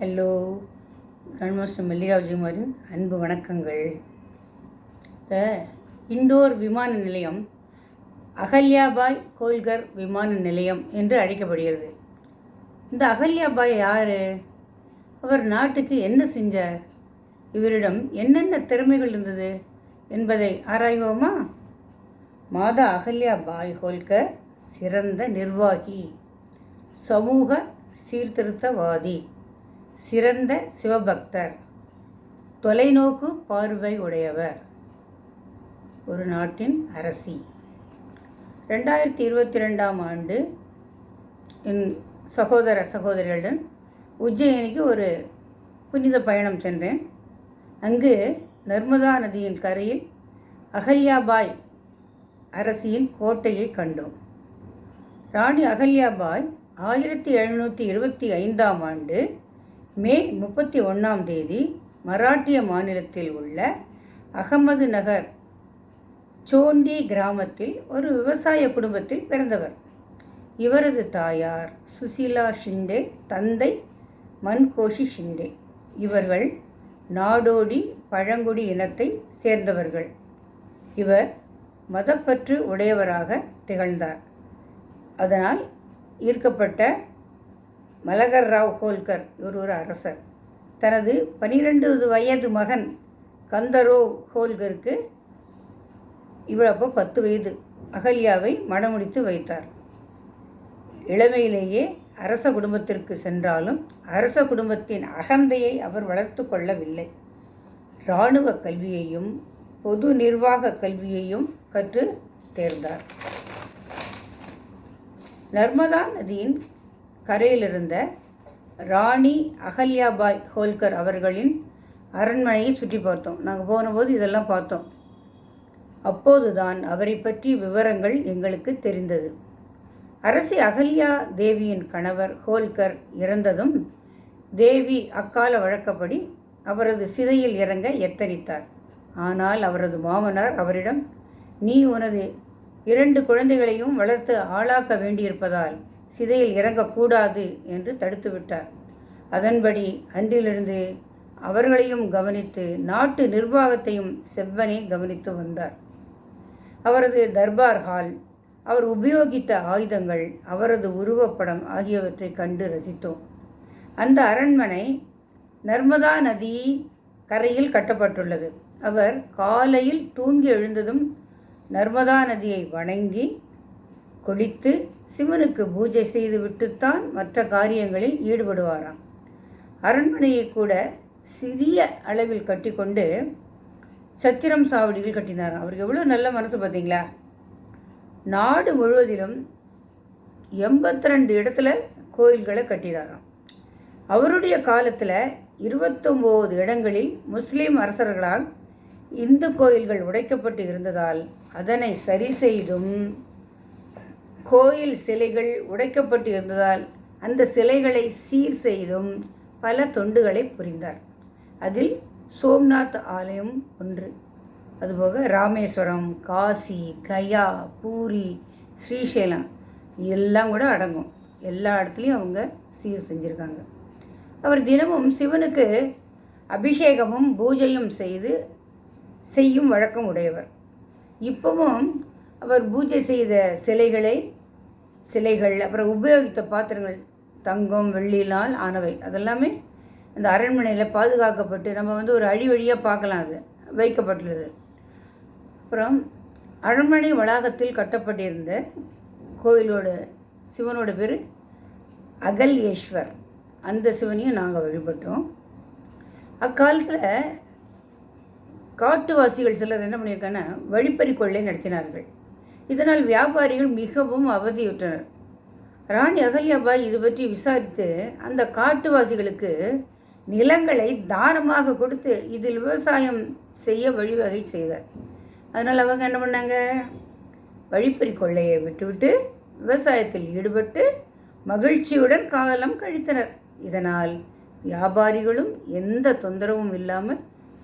Hello grandmaster Mallika விஜயகுமாரின் அன்பு வணக்கங்கள். இந்த இண்டோர் விமான நிலையம் அகல்யாபாய் கோல்கர் விமான நிலையம் என்று அழைக்கப்படுகிறது. இந்த அகல்யாபாய் யார்? அவர் நாட்டுக்கு என்ன செஞ்சார்? இவரிடம் என்னென்ன திறமைகள் இருந்தது என்பதை ஆராய்வோமா? மாதா அகல்யாபாய் ஹோல்கர் சிறந்த நிர்வாகி சமூக சீர்திருத்தவாதி. சிறந்த சிவபக்தர் தொலைநோக்கு பார்வை உடையவர் ஒரு நாட்டின் அரசி. ரெண்டாயிரத்தி இருபத்தி ரெண்டாம் ஆண்டு என் சகோதர சகோதரிகளுடன் உஜ்ஜயினிக்கு ஒரு புனித பயணம் சென்றேன். அங்கு நர்மதா நதியின் கரையில் அகல்யாபாய் அரசியின் கோட்டையை கண்டோம். ராணி அகல்யாபாய் ஆயிரத்தி எழுநூற்றி இருபத்தி ஐந்தாம் ஆண்டு மே முப்பத்தி ஒன்றாம் தேதி மராட்டிய மாநிலத்தில் உள்ள அகமது நகர் சோண்டி கிராமத்தில் ஒரு விவசாய குடும்பத்தில் பிறந்தவர். இவரது தாயார் சுசீலா ஷிண்டே தந்தை மன்கோஷி ஷிண்டே. இவர்கள் நாடோடி பழங்குடி இனத்தை சேர்ந்தவர்கள். இவர் மதப்பற்று உடையவராக திகழ்ந்தார். அதனால் ஈர்க்கப்பட்ட மலகர் ராவ் ஹோல்கர் இவர் ஒரு அரசர். தனது பனிரெண்டு வயது மகன் கந்தரோ ஹோல்கருக்கு இவ்வளப்போ பத்து வயது. அகல்யாவை மடமுடித்து வைத்தார். இளமையிலேயே அரச குடும்பத்திற்கு சென்றாலும் அரச குடும்பத்தின் அகந்தையை அவர் வளர்த்து கொள்ளவில்லை. இராணுவ கல்வியையும் பொது நிர்வாக கல்வியையும் கற்று தேர்ந்தார். நர்மதா நதியின் கரையிலிருந்த ராணி அகல்யாபாய் ஹோல்கர் அவர்களின் அரண்மனையை சுற்றி பார்த்தோம். நாங்கள் போனபோது இதெல்லாம் பார்த்தோம். அப்போதுதான் அவரை பற்றி விவரங்கள் எங்களுக்கு தெரிந்தது. அரசி அகல்யா தேவியின் கணவர் ஹோல்கர் இறந்ததும் தேவி அக்கால வழக்கப்படி அவரது சிதையில் இறங்க எத்தனித்தார். ஆனால் அவரது மாமனார் அவரிடம் நீ உனது இரண்டு குழந்தைகளையும் வளர்த்து ஆளாக்க வேண்டியிருப்பதால் சிதையில் இறங்கக்கூடாது என்று தடுத்து விட்டார். அதன்படி அன்றிலிருந்து அவர்களையும் கவனித்து நாட்டு நிர்வாகத்தையும் செவ்வனே கவனித்து வந்தார். அவரது தர்பார் ஹால் அவர் உபயோகித்த ஆயுதங்கள் அவரது உருவப்படம் ஆகியவற்றை கண்டு ரசித்தோம். அந்த அரண்மனை நர்மதா நதி கரையில் கட்டப்பட்டுள்ளது. அவர் காலையில் தூங்கி எழுந்ததும் நர்மதா நதியை வணங்கி கொளித்து சிவனுக்கு பூஜை செய்துவிட்டுத்தான் மற்ற காரியங்களில் ஈடுபடுவாராம். அரண்மனையை கூட சிறிய அளவில் கட்டிக்கொண்டு சத்திரம் சாவடிகள் கட்டினாராம். அவருக்கு எவ்வளோ நல்ல மனசு பார்த்தீங்களா? நாடு முழுவதிலும் எண்பத்தி ரெண்டு இடத்துல கோயில்களை கட்டினாராம். அவருடைய காலத்தில் இருபத்தொம்போது இடங்களில் முஸ்லீம் அரசர்களால் இந்து கோயில்கள் உடைக்கப்பட்டு இருந்ததால் அதனை சரி செய்தும் கோயில் சிலைகள் உடைக்கப்பட்டு இருந்ததால் அந்த சிலைகளை சீர் செய்தும் பல தொண்டுகளை புரிந்தார். அதில் சோம்நாத் ஆலயம் ஒன்று. அதுபோக ராமேஸ்வரம் காசி கயா பூரி ஸ்ரீசைலம் எல்லாம் கூட அடங்கும். எல்லா இடத்துலையும் அவங்க சீர் செஞ்சுருக்காங்க. அவர் தினமும் சிவனுக்கு அபிஷேகமும் பூஜையும் செய்து செய்யும் வழக்கம் உடையவர். இப்பவும் அவர் பூஜை செய்த சிலைகளை சிலைகள் அப்புறம் உபயோகித்த பாத்திரங்கள் தங்கம் வெள்ளியினால் ஆனவை அதெல்லாமே அந்த அரண்மனையில் பாதுகாக்கப்பட்டு நம்ம வந்து ஒரு அழி வழியாக பார்க்கலாம் அது வைக்கப்பட்டுள்ளது. அப்புறம் அரண்மனை வளாகத்தில் கட்டப்பட்டிருந்த கோயிலோட சிவனோட பேர் அகல்யேஸ்வர். அந்த சிவனையும் நாங்கள் வழிபட்டோம். அக்காலத்தில் காட்டுவாசிகள் சிலர் என்ன பண்ணியிருக்காங்கன்னா வழிப்பறி கொள்ளை நடத்தினார்கள். இதனால் வியாபாரிகள் மிகவும் அவதியுற்றனர். ராணி அகல்யாபாய் இது பற்றி விசாரித்து அந்த காட்டுவாசிகளுக்கு நிலங்களை தானமாக கொடுத்து இதில் விவசாயம் செய்ய வழிவகை செய்தார். அதனால் அவங்க என்ன பண்ணாங்க? வழிப்பறி கொள்ளையை விட்டுவிட்டு விவசாயத்தில் ஈடுபட்டு மகிழ்ச்சியுடன் காலம் கழித்தனர். இதனால் வியாபாரிகளும் எந்த தொந்தரவும் இல்லாமல்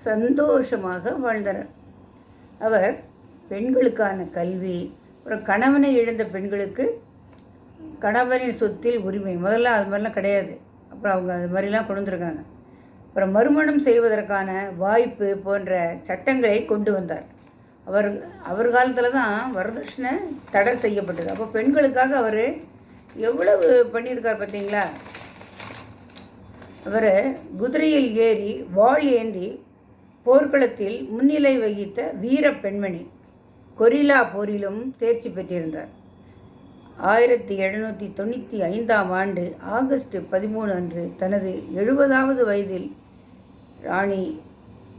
சந்தோஷமாக வாழ்ந்தனர். அவர் பெண்களுக்கான கல்வி. அப்புறம் கணவனை இழந்த பெண்களுக்கு கணவனின் சொத்தில் உரிமை. முதல்ல அது மாதிரிலாம் கிடையாது. அப்புறம் அவங்க அது மாதிரிலாம் கொண்டு வந்திருக்காங்க அப்புறம் மறுமணம் செய்வதற்கான வாய்ப்பு போன்ற சட்டங்களை கொண்டு வந்தார். அவர் அவர் காலத்தில் தான் வரதட்சணை தடை செய்யப்பட்டது. அப்போ பெண்களுக்காக அவர் எவ்வளவு பண்ணியிருக்கார் பார்த்தீங்களா? அவர் குதிரையில் ஏறி வாழ் ஏந்தி போர்க்களத்தில் முன்னிலை வகித்த வீர பெண்மணி. கொரில்லா போரிலும் தேர்ச்சி பெற்றிருந்தார். ஆயிரத்தி எழுநூற்றி தொண்ணூற்றி ஐந்தாம் ஆண்டு ஆகஸ்ட் பதிமூணு அன்று தனது எழுபதாவது வயதில் ராணி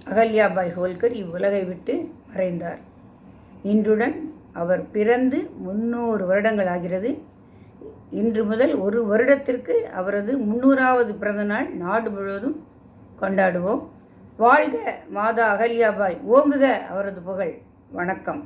அகல்யாபாய் ஹோல்கர் இவ்வுலகை விட்டு மறைந்தார். இன்றுடன் அவர் பிறந்து முன்னூறு வருடங்கள் ஆகிறது. இன்று முதல் ஒரு வருடத்திற்கு அவரது முன்னூறாவது பிறந்த நாள் நாடு முழுவதும் கொண்டாடுவோம். வாழ்க மாதா அகல்யாபாய் ஓங்குக அவரது புகழ். வணக்கம்.